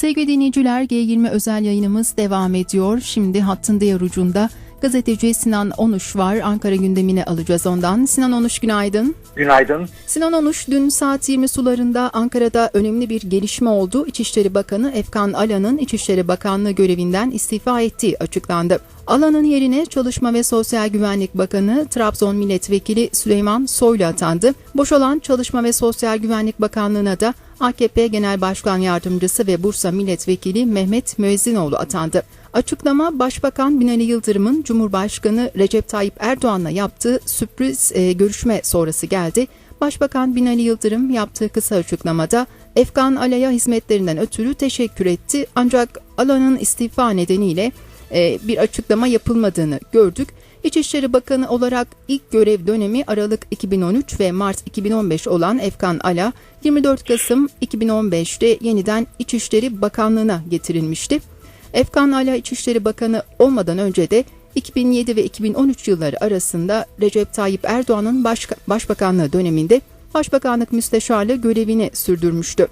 Sevgili dinleyiciler G20 özel yayınımız devam ediyor. Şimdi hattın diğer ucunda gazeteci Sinan Onuş var. Ankara gündemine alacağız ondan. Sinan Onuş günaydın. Günaydın. Sinan Onuş dün saat 20 sularında Ankara'da önemli bir gelişme oldu. İçişleri Bakanı Efkan Alan'ın İçişleri Bakanlığı görevinden istifa ettiği açıklandı. Alan'ın yerine Çalışma ve Sosyal Güvenlik Bakanı Trabzon Milletvekili Süleyman Soylu atandı. Boş olan Çalışma ve Sosyal Güvenlik Bakanlığı'na da AKP Genel Başkan Yardımcısı ve Bursa Milletvekili Mehmet Müezzinoğlu atandı. Açıklama Başbakan Binali Yıldırım'ın Cumhurbaşkanı Recep Tayyip Erdoğan'la yaptığı sürpriz e, görüşme sonrası geldi. Başbakan Binali Yıldırım yaptığı kısa açıklamada Efkan Ala'ya hizmetlerinden ötürü teşekkür etti. Ancak Ala'nın istifa nedeniyle e, bir açıklama yapılmadığını gördük. İçişleri Bakanı olarak ilk görev dönemi Aralık 2013 ve Mart 2015 olan Efkan Ala 24 Kasım 2015'te yeniden İçişleri Bakanlığı'na getirilmişti. Efkan Ala İçişleri Bakanı olmadan önce de 2007 ve 2013 yılları arasında Recep Tayyip Erdoğan'ın baş, başbakanlığı döneminde başbakanlık müsteşarlığı görevini sürdürmüştü.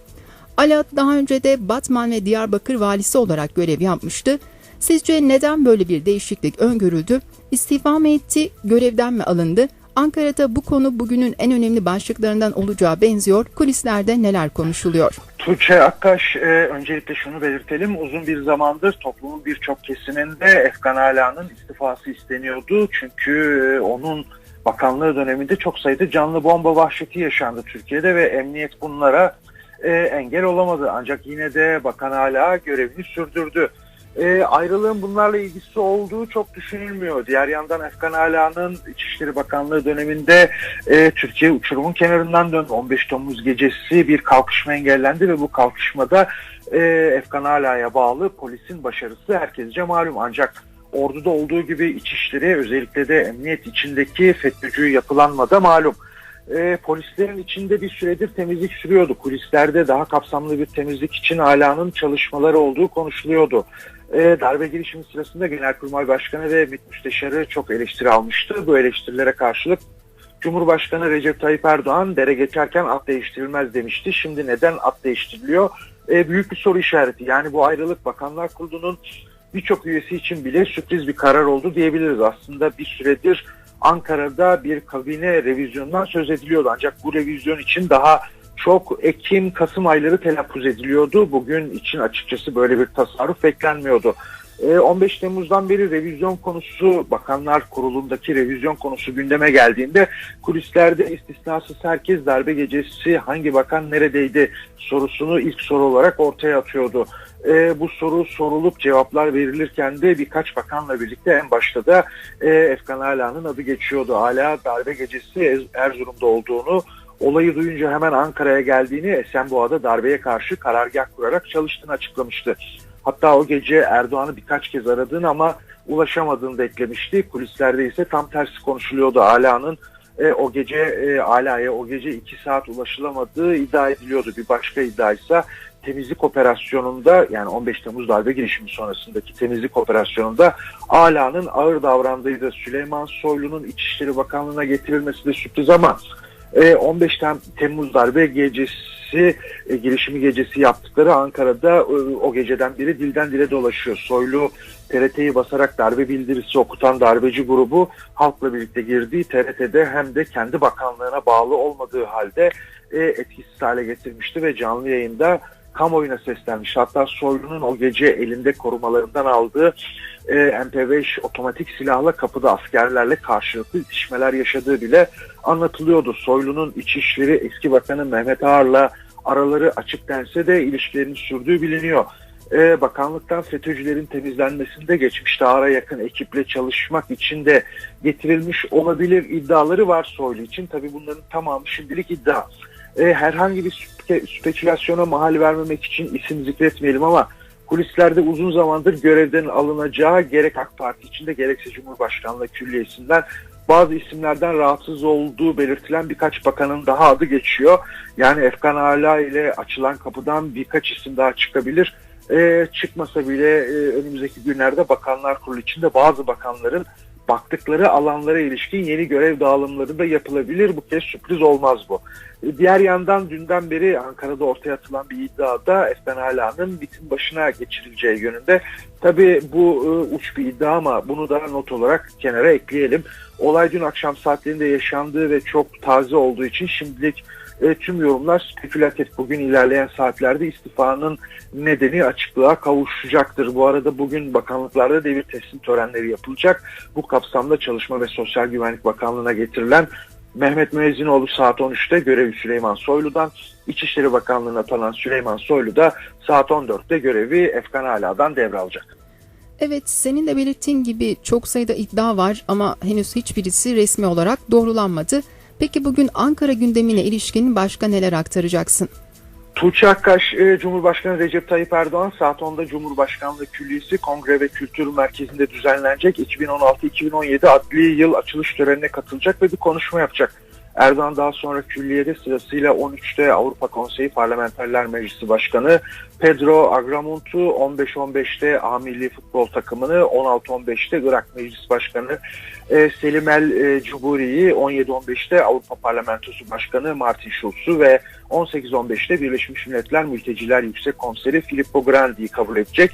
Ala daha önce de Batman ve Diyarbakır valisi olarak görev yapmıştı. Sizce neden böyle bir değişiklik öngörüldü? İstifa mı etti, görevden mi alındı? Ankara'da bu konu bugünün en önemli başlıklarından olacağı benziyor. Kulislerde neler konuşuluyor? Tuğçe Akkaş e, öncelikle şunu belirtelim. Uzun bir zamandır toplumun birçok kesiminde Efkan Ala'nın istifası isteniyordu. Çünkü e, onun bakanlığı döneminde çok sayıda canlı bomba vahşeti yaşandı Türkiye'de ve emniyet bunlara e, engel olamadı. Ancak yine de Bakan Ala görevini sürdürdü e, ayrılığın bunlarla ilgisi olduğu çok düşünülmüyor. Diğer yandan Efkan Ala'nın İçişleri Bakanlığı döneminde e, Türkiye uçurumun kenarından döndü. 15 Temmuz gecesi bir kalkışma engellendi ve bu kalkışmada e, Efkan Ala'ya bağlı polisin başarısı herkesce malum. Ancak orduda olduğu gibi İçişleri özellikle de emniyet içindeki FETÖ'cü yapılanmada malum e, polislerin içinde bir süredir temizlik sürüyordu. Kulislerde daha kapsamlı bir temizlik için alanın çalışmaları olduğu konuşuluyordu. E, darbe girişimi sırasında Genelkurmay Başkanı ve MİT Müsteşarı çok eleştiri almıştı. Bu eleştirilere karşılık Cumhurbaşkanı Recep Tayyip Erdoğan dere geçerken at değiştirilmez demişti. Şimdi neden at değiştiriliyor? E, büyük bir soru işareti. Yani bu ayrılık Bakanlar Kurulu'nun birçok üyesi için bile sürpriz bir karar oldu diyebiliriz. Aslında bir süredir Ankara'da bir kabine revizyonundan söz ediliyordu. Ancak bu revizyon için daha çok Ekim-Kasım ayları telaffuz ediliyordu. Bugün için açıkçası böyle bir tasarruf beklenmiyordu. 15 ee, Temmuz'dan beri revizyon konusu Bakanlar Kurulu'ndaki revizyon konusu gündeme geldiğinde kulislerde istisnasız herkes darbe gecesi hangi bakan neredeydi sorusunu ilk soru olarak ortaya atıyordu. E, bu soru sorulup cevaplar verilirken de birkaç bakanla birlikte en başta da e, Efkan Ala'nın adı geçiyordu. Hala darbe gecesi Erzurum'da olduğunu olayı duyunca hemen Ankara'ya geldiğini Esenboğa'da darbeye karşı karargah kurarak çalıştığını açıklamıştı. Hatta o gece Erdoğan'ı birkaç kez aradığını ama ulaşamadığını da eklemişti. Kulislerde ise tam tersi konuşuluyordu. Ala'nın e, o gece e, Ala'ya o gece iki saat ulaşılamadığı iddia ediliyordu. Bir başka iddia ise temizlik operasyonunda yani 15 Temmuz darbe girişimi sonrasındaki temizlik operasyonunda Ala'nın ağır davrandığıydı. Süleyman Soylu'nun İçişleri Bakanlığı'na getirilmesi de sürpriz ama 15 e, Temmuz darbe gecesi e, girişimi gecesi yaptıkları Ankara'da e, o geceden biri dilden dile dolaşıyor. Soylu TRT'yi basarak darbe bildirisi okutan darbeci grubu halkla birlikte girdiği TRT'de hem de kendi bakanlığına bağlı olmadığı halde etkisiz hale getirmişti ve canlı yayında kamuoyuna seslenmiş. Hatta Soylu'nun o gece elinde korumalarından aldığı e, MP5 otomatik silahla kapıda askerlerle karşılıklı itişmeler yaşadığı bile anlatılıyordu. Soylu'nun İçişleri eski bakanı Mehmet Ağar'la araları açık dense de ilişkilerini sürdüğü biliniyor. Ee, bakanlıktan FETÖ'cülerin temizlenmesinde geçmişte Ağar'a yakın ekiple çalışmak için de getirilmiş olabilir iddiaları var Soylu için. Tabii bunların tamamı şimdilik iddia. Ee, herhangi bir spekülasyona mahal vermemek için isim zikretmeyelim ama kulislerde uzun zamandır görevden alınacağı gerek AK Parti içinde gerekse Cumhurbaşkanlığı Külliyesi'nden bazı isimlerden rahatsız olduğu belirtilen birkaç bakanın daha adı geçiyor. Yani Efkan Ala ile açılan kapıdan birkaç isim daha çıkabilir. Ee, çıkmasa bile e, önümüzdeki günlerde Bakanlar Kurulu içinde bazı bakanların baktıkları alanlara ilişkin yeni görev dağılımları da yapılabilir. Bu kez sürpriz olmaz bu. E, Diğer yandan dünden beri Ankara'da ortaya atılan bir iddiada Efben Ala'nın bitim başına geçirileceği yönünde. Tabii bu e, uç bir iddia ama bunu da not olarak kenara ekleyelim. Olay dün akşam saatlerinde yaşandığı ve çok taze olduğu için şimdilik e, tüm yorumlar spekülatif. Bugün ilerleyen saatlerde istifanın nedeni açıklığa kavuşacaktır. Bu arada bugün bakanlıklarda devir teslim törenleri yapılacak. Bu kapsamda Çalışma ve Sosyal Güvenlik Bakanlığı'na getirilen Mehmet Müezzinoğlu saat 13'te görevi Süleyman Soylu'dan, İçişleri Bakanlığı'na atanan Süleyman Soylu da saat 14'te görevi Efkan Ala'dan devralacak. Evet, senin de belirttiğin gibi çok sayıda iddia var ama henüz hiçbirisi resmi olarak doğrulanmadı. Peki bugün Ankara gündemine ilişkin başka neler aktaracaksın? Tuğçe Akkaş, e, Cumhurbaşkanı Recep Tayyip Erdoğan saat 10'da Cumhurbaşkanlığı Külliyesi Kongre ve Kültür Merkezi'nde düzenlenecek 2016-2017 adli yıl açılış törenine katılacak ve bir konuşma yapacak. Erdoğan daha sonra külliyede sırasıyla 13'te Avrupa Konseyi Parlamenterler Meclisi Başkanı Pedro Agramuntu, 15-15'te A Milli Futbol Takımını, 16-15'te Irak Meclis Başkanı e, Selim El e, Cuburi'yi, 17-15'te Avrupa Parlamentosu Başkanı Martin Schulz'u ve 18-15'te Birleşmiş Milletler Mülteciler Yüksek Konseri Filippo Grandi'yi kabul edecek.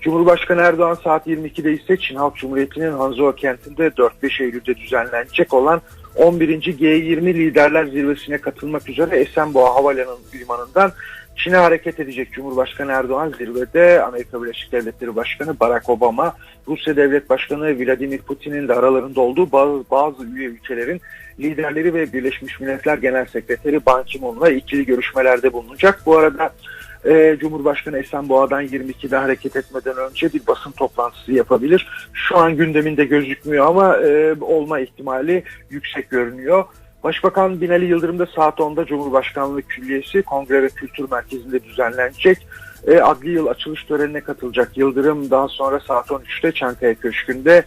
Cumhurbaşkanı Erdoğan saat 22'de ise Çin Halk Cumhuriyeti'nin Hanzhou kentinde 4-5 Eylül'de düzenlenecek olan 11. G20 Liderler Zirvesi'ne katılmak üzere Esenboğa Havalimanı limanından Çin'e hareket edecek Cumhurbaşkanı Erdoğan zirvede Amerika Birleşik Devletleri Başkanı Barack Obama, Rusya Devlet Başkanı Vladimir Putin'in de aralarında olduğu bazı, bazı üye ülkelerin liderleri ve Birleşmiş Milletler Genel Sekreteri Ban Ki-moon'la ikili görüşmelerde bulunacak. Bu arada e, Cumhurbaşkanı Esenboğa'dan 22'de hareket etmeden önce bir basın toplantısı yapabilir. Şu an gündeminde gözükmüyor ama e, olma ihtimali yüksek görünüyor. Başbakan Binali Yıldırım da saat 10'da Cumhurbaşkanlığı Külliyesi Kongre ve Kültür Merkezi'nde düzenlenecek. E, adli yıl açılış törenine katılacak. Yıldırım daha sonra saat 13'te Çankaya Köşkü'nde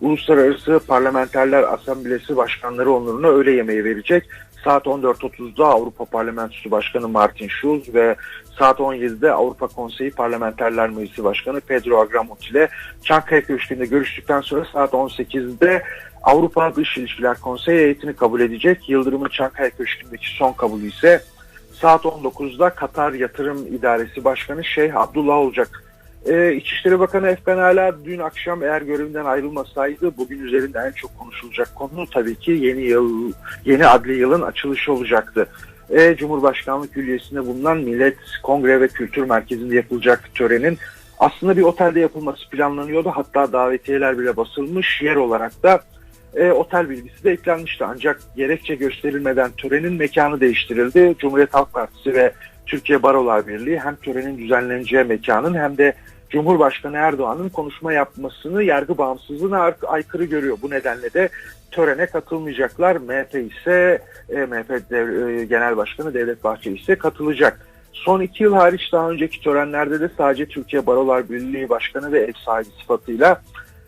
Uluslararası Parlamenterler Asamblesi Başkanları onuruna öğle yemeği verecek. Saat 14.30'da Avrupa Parlamentosu Başkanı Martin Schulz ve saat 17'de Avrupa Konseyi Parlamenterler Meclisi Başkanı Pedro Agramunt ile Çankaya Köşkü'nde görüştükten sonra saat 18'de Avrupa Dış İlişkiler Konseyi heyetini kabul edecek. Yıldırım'ın Çankaya Köşkü'ndeki son kabulü ise saat 19'da Katar Yatırım İdaresi Başkanı Şeyh Abdullah olacak. Ee, İçişleri Bakanı Efkan Ala dün akşam eğer görevinden ayrılmasaydı bugün üzerinde en çok konuşulacak konu tabii ki yeni yıl, yeni adli yılın açılışı olacaktı. Ee, Cumhurbaşkanlığı Külliyesi'nde bulunan Millet Kongre ve Kültür Merkezi'nde yapılacak törenin aslında bir otelde yapılması planlanıyordu. Hatta davetiyeler bile basılmış yer olarak da e, otel bilgisi de eklenmişti. Ancak gerekçe gösterilmeden törenin mekanı değiştirildi. Cumhuriyet Halk Partisi ve Türkiye Barolar Birliği hem törenin düzenleneceği mekanın hem de Cumhurbaşkanı Erdoğan'ın konuşma yapmasını yargı bağımsızlığına aykırı görüyor. Bu nedenle de törene katılmayacaklar. MHP ise e, MHP Dev, e, Genel Başkanı Devlet Bahçeli ise katılacak. Son iki yıl hariç daha önceki törenlerde de sadece Türkiye Barolar Birliği Başkanı ve ev sahibi sıfatıyla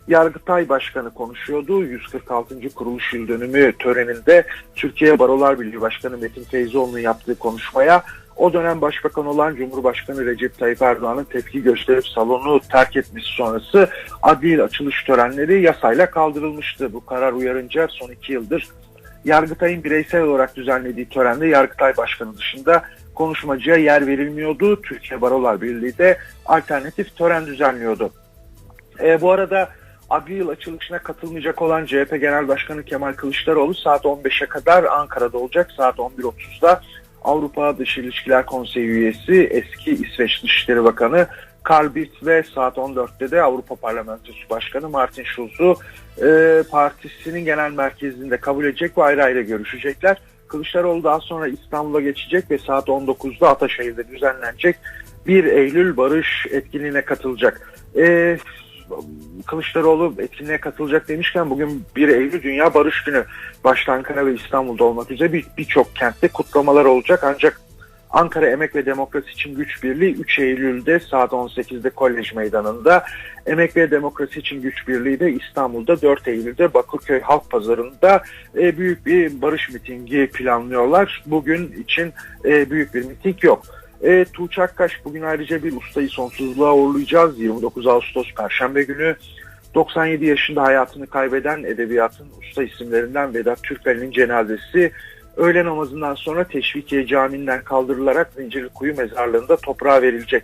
Yargıtay Başkanı konuşuyordu. 146. kuruluş yıl dönümü töreninde Türkiye Barolar Birliği Başkanı Metin Feyzoğlu'nun yaptığı konuşmaya o dönem başbakan olan Cumhurbaşkanı Recep Tayyip Erdoğan'ın tepki gösterip salonu terk etmesi sonrası adli açılış törenleri yasayla kaldırılmıştı. Bu karar uyarınca son iki yıldır Yargıtay'ın bireysel olarak düzenlediği törende Yargıtay Başkanı dışında konuşmacıya yer verilmiyordu. Türkiye Barolar Birliği de alternatif tören düzenliyordu. E, bu arada adli yıl açılışına katılmayacak olan CHP Genel Başkanı Kemal Kılıçdaroğlu saat 15'e kadar Ankara'da olacak. Saat 11.30'da Avrupa Dış İlişkiler Konseyi üyesi eski İsveç Dışişleri Bakanı Karl Bildt ve saat 14'te de Avrupa Parlamentosu Başkanı Martin Schulz'u e, partisinin genel merkezinde kabul edecek ve ayrı ayrı görüşecekler. Kılıçdaroğlu daha sonra İstanbul'a geçecek ve saat 19'da Ataşehir'de düzenlenecek 1 Eylül barış etkinliğine katılacak. E, Kılıçdaroğlu etkinliğe katılacak demişken bugün 1 Eylül Dünya Barış Günü başta Ankara ve İstanbul'da olmak üzere birçok bir kentte kutlamalar olacak ancak Ankara Emek ve Demokrasi için Güç Birliği 3 Eylül'de saat 18'de Kolej Meydanı'nda, Emek ve Demokrasi için Güç Birliği de İstanbul'da 4 Eylül'de Bakırköy Halk Pazarı'nda e, büyük bir barış mitingi planlıyorlar. Bugün için e, büyük bir miting yok. E, Tuğçe Akkaş bugün ayrıca bir ustayı sonsuzluğa uğurlayacağız. 29 Ağustos Perşembe günü 97 yaşında hayatını kaybeden edebiyatın usta isimlerinden Vedat Türkmen'in cenazesi öğle namazından sonra Teşvikiye Camii'nden kaldırılarak Zincirlikuyu mezarlığında toprağa verilecek.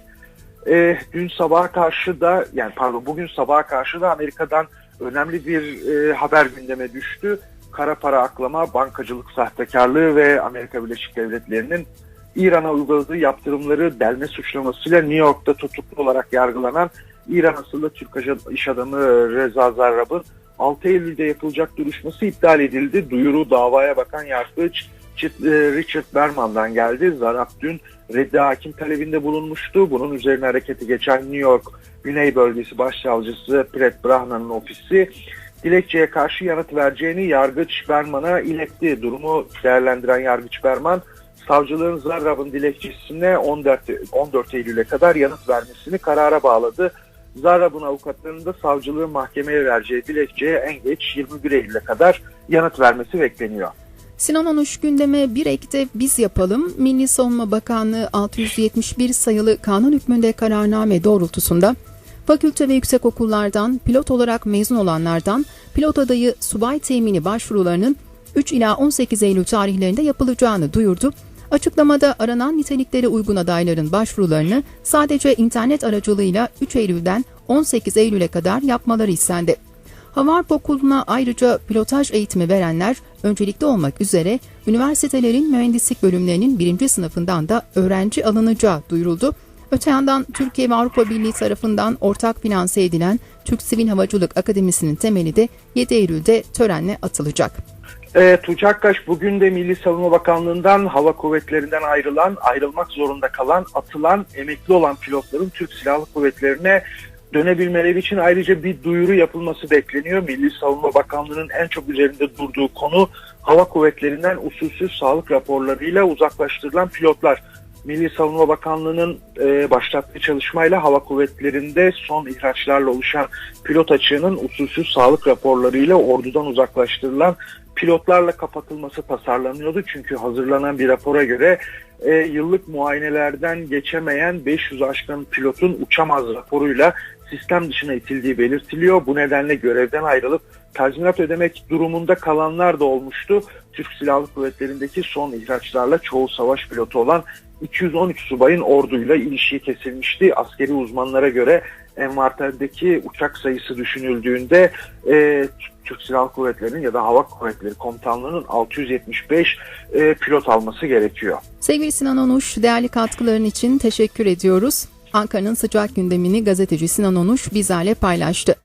E, dün sabaha karşı da yani pardon bugün sabaha karşı da Amerika'dan önemli bir e, haber gündeme düştü. Kara para aklama, bankacılık sahtekarlığı ve Amerika Birleşik Devletleri'nin İran'a uyguladığı yaptırımları delme suçlamasıyla New York'ta tutuklu olarak yargılanan İran asıllı Türk iş adamı Reza Zarrab'ın 6 Eylül'de yapılacak duruşması iptal edildi. Duyuru davaya bakan yargıç Richard Berman'dan geldi. Zarrab dün reddi hakim talebinde bulunmuştu. Bunun üzerine hareketi geçen New York Güney Bölgesi Başsavcısı Brett Brahna'nın ofisi dilekçeye karşı yanıt vereceğini Yargıç Berman'a iletti. Durumu değerlendiren Yargıç Berman, savcılığın Zarrab'ın dilekçesine 14, 14 Eylül'e kadar yanıt vermesini karara bağladı. Zarrab'ın avukatlarının da savcılığın mahkemeye vereceği dilekçeye en geç 21 Eylül'e kadar yanıt vermesi bekleniyor. Sinan Onuş gündeme bir ekte biz yapalım. Milli Savunma Bakanlığı 671 sayılı kanun hükmünde kararname doğrultusunda fakülte ve yüksekokullardan pilot olarak mezun olanlardan pilot adayı subay temini başvurularının 3 ila 18 Eylül tarihlerinde yapılacağını duyurdu. Açıklamada aranan niteliklere uygun adayların başvurularını sadece internet aracılığıyla 3 Eylül'den 18 Eylül'e kadar yapmaları istendi. Havarp Okulu'na ayrıca pilotaj eğitimi verenler öncelikli olmak üzere üniversitelerin mühendislik bölümlerinin birinci sınıfından da öğrenci alınacağı duyuruldu. Öte yandan Türkiye ve Avrupa Birliği tarafından ortak finanse edilen Türk Sivil Havacılık Akademisi'nin temeli de 7 Eylül'de törenle atılacak. E, Tuğçe bugün de Milli Savunma Bakanlığı'ndan hava kuvvetlerinden ayrılan, ayrılmak zorunda kalan, atılan, emekli olan pilotların Türk Silahlı Kuvvetleri'ne dönebilmeleri için ayrıca bir duyuru yapılması bekleniyor. Milli Savunma Bakanlığı'nın en çok üzerinde durduğu konu hava kuvvetlerinden usulsüz sağlık raporlarıyla uzaklaştırılan pilotlar. Milli Savunma Bakanlığı'nın e, başlattığı çalışmayla hava kuvvetlerinde son ihraçlarla oluşan pilot açığının usulsüz sağlık raporlarıyla ordudan uzaklaştırılan pilotlarla kapatılması tasarlanıyordu. Çünkü hazırlanan bir rapora göre e, yıllık muayenelerden geçemeyen 500 aşkın pilotun uçamaz raporuyla sistem dışına itildiği belirtiliyor. Bu nedenle görevden ayrılıp tazminat ödemek durumunda kalanlar da olmuştu. Türk Silahlı Kuvvetleri'ndeki son ihraçlarla çoğu savaş pilotu olan 213 subayın orduyla ilişiği kesilmişti. Askeri uzmanlara göre envanterdeki uçak sayısı düşünüldüğünde e, Türk Silahlı Kuvvetleri'nin ya da Hava Kuvvetleri Komutanlığı'nın 675 e, pilot alması gerekiyor. Sevgili Sinan Onuş, değerli katkıların için teşekkür ediyoruz. Ankara'nın sıcak gündemini gazeteci Sinan Onuş bizlerle paylaştı.